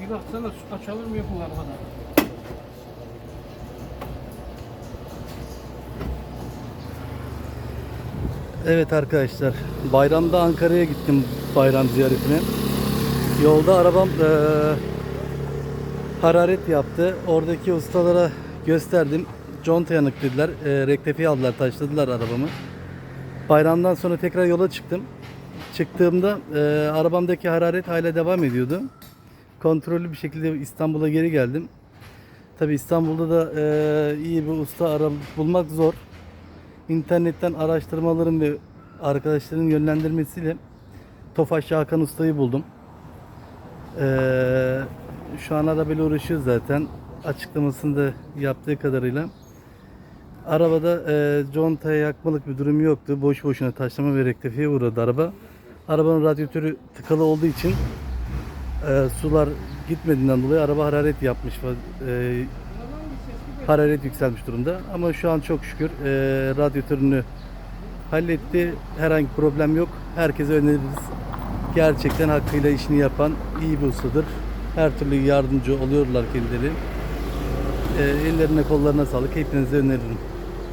Bir baksana su kaçalır mı yapılar kadar? Evet arkadaşlar, bayramda Ankara'ya gittim bayram ziyaretine. Yolda arabam eee, hararet yaptı. Oradaki ustalara gösterdim. Conta yanık dediler. Eee rektifiye aldılar, taşladılar arabamı. Bayramdan sonra tekrar yola çıktım. Çıktığımda eee, arabamdaki hararet hala devam ediyordu. Kontrollü bir şekilde İstanbul'a geri geldim. Tabi İstanbul'da da eee, iyi bir usta ara bulmak zor. İnternetten araştırmalarım ve arkadaşların yönlendirmesiyle Tofaş Hakan Usta'yı buldum. Ee, şu an arabayla uğraşıyoruz zaten. Açıklamasını da yaptığı kadarıyla. Arabada e, contaya yakmalık bir durum yoktu. Boş boşuna taşlama ve rektifiye uğradı araba. Arabanın radyatörü tıkalı olduğu için e, sular gitmediğinden dolayı araba hararet yapmış. E, hararet yükselmiş durumda. Ama şu an çok şükür e, radyatörünü halletti. Herhangi bir problem yok. Herkese öneririz. Gerçekten hakkıyla işini yapan iyi bir ustadır. Her türlü yardımcı oluyorlar kendileri. E, ellerine kollarına sağlık. Hepinize öneririm.